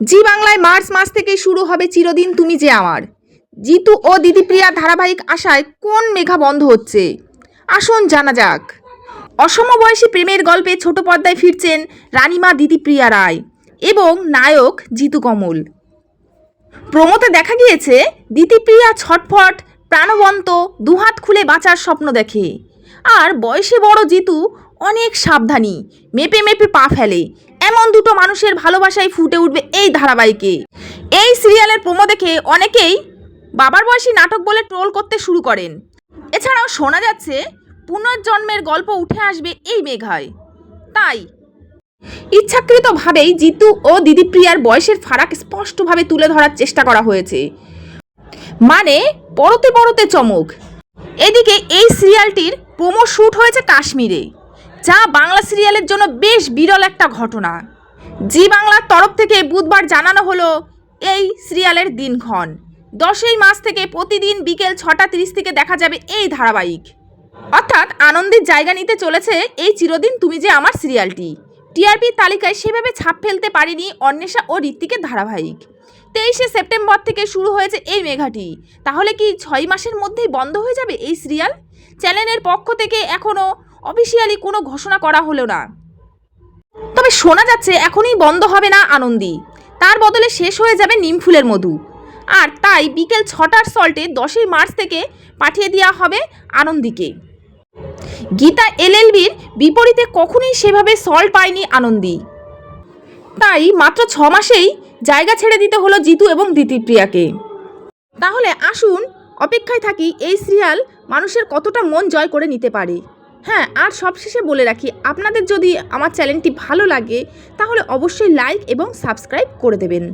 জি বাংলায় মার্চ মাস থেকে শুরু হবে চিরদিন তুমি যে আমার। জিতু ও দিদিপ্রিয়া ধারাবাহিক আশায় কোন মেঘা বন্ধ হচ্ছে? আসুন জানা যাক। অসমবয়সী প্রেমের গল্পে ছোট পর্দায় ফিরছেন রানিমা দিদিপ্রিয়া রায় এবং নায়ক জিতু কমল। প্রমোতে দেখা গিয়েছে দিতিপ্রিয়া ছটফট, প্রাণবন্ত, দুহাত খুলে বাঁচার স্বপ্ন দেখে। আর বয়সে বড় জিতু অনেক সাবধানী, মেপে মেপে পা ফেলে এমন দুটো মানুষের ভালোবাসায় ফুটে উঠবে এই ধারাবাহিকে। এই সিরিয়ালের প্রমো দেখে অনেকেই বাবার বয়সী নাটক বলে ট্রোল করতে শুরু করেন। এছাড়াও শোনা যাচ্ছে, পুনর্জন্মের গল্প উঠে আসবে এই মেঘায়। তাই ইচ্ছাকৃতভাবেই জিতু ও দিদিপ্রিয়ার বয়সের ফারাক স্পষ্টভাবে তুলে ধরার চেষ্টা করা হয়েছে। মানে পরতে পরতে চমক। এদিকে এই সিরিয়ালটির প্রোমো শ্যুট হয়েছে কাশ্মীরে। যা বাংলা সিরিয়ালের জন্য বেশ বিরল একটা ঘটনা। জি বাংলার তরফ থেকে বুধবার জানানো হলো এই সিরিয়ালের দিনক্ষণ। দশই মাস থেকে প্রতিদিন বিকেল ছটা তিরিশ থেকে দেখা যাবে এই ধারাবাহিক। অর্থাৎ আনন্দের জায়গা নিতে চলেছে এই চিরদিন তুমি যে আমার সিরিয়ালটি। টিআরপি তালিকায় সেভাবে ছাপ ফেলতে পারেনি অন্বেষা ও ঋত্বিকের ধারাবাহিক। তেইশে সেপ্টেম্বর থেকে শুরু হয়েছে এই মেঘাটি। তাহলে কি ছয় মাসের মধ্যেই বন্ধ হয়ে যাবে এই সিরিয়াল? চ্যানেলের পক্ষ থেকে এখনও অফিসিয়ালি কোনো ঘোষণা করা হলো না। তবে শোনা যাচ্ছে এখনই বন্ধ হবে না আনন্দি। তার বদলে শেষ হয়ে যাবে নিমফুলের মধু। আর তাই বিকেল ছটার সল্টে দশই মার্চ থেকে পাঠিয়ে দেওয়া হবে আনন্দিকে। গীতা এলএলবির বিপরীতে কখনোই সেভাবে সল্ট পায়নি আনন্দি। তাই মাত্র ছ মাসেই জায়গা ছেড়ে দিতে হলো জিতু এবং দিতিপ্রিয়াকে। তাহলে আসুন, অপেক্ষায় থাকি এই সিরিয়াল মানুষের কতটা মন জয় করে নিতে পারে। হ্যাঁ আর সবশেষে বলে রাখি, আপনাদের যদি আমার চ্যানেলটি ভালো লাগে, তাহলে অবশ্যই লাইক এবং সাবস্ক্রাইব করে দেবেন।